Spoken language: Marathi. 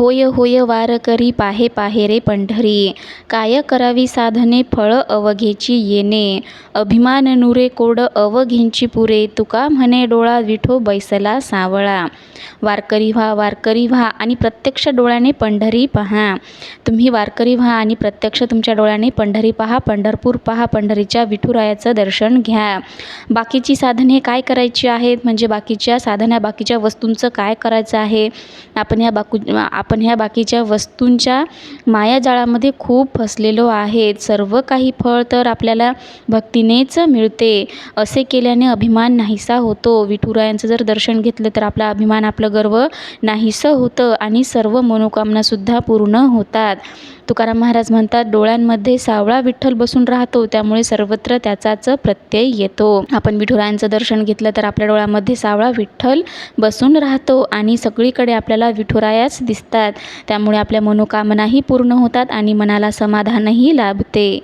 होय होय वार करी पाहे पाहे रे पंढरी. काय करावी साधने फळ अवघेची येणे. अभिमान नुरे कोड अवघेंची पुरे. तुका म्हणे डोळा विठो बैसला सावळा. वारकरी व्हा वारकरी व्हा आणि प्रत्यक्ष डोळ्याने पंढरी पहा. तुम्ही वारकरी व्हा आणि प्रत्यक्ष तुमच्या डोळ्याने पंढरी पहा. पंढरपूर पहा पंढरीच्या विठुरायाचं दर्शन घ्या. बाकीची साधने काय करायची आहेत? म्हणजे बाकीच्या साधना बाकीच्या वस्तूंचं काय करायचं आहे? आपण ह्या बाकू आप आपण ह्या बाकीच्या वस्तूंच्या मायाजाळामध्ये खूप फसलेलो आहेत. सर्व काही फळ तर आपल्याला भक्तीनेच मिळते असे केल्याने अभिमान नाहीसा होतो. विठुरायांचं जर दर्शन घेतलं तर आपला अभिमान आपलं गर्व नाहीसं होतं आणि सर्व मनोकामनासुद्धा पूर्ण होतात. तुकाराम महाराज म्हणतात डोळ्यांमध्ये सावळा विठ्ठल बसून राहतो त्यामुळे सर्वत्र त्याचाच प्रत्यय येतो. आपण विठुरायांचं दर्शन घेतलं तर आपल्या डोळ्यामध्ये सावळा विठ्ठल बसून राहतो आणि सगळीकडे आपल्याला विठुरायाच दिसतात. त्यामुळे आपल्या मनोकामनाही पूर्ण होतात आणि मनाला समाधानही लाभते.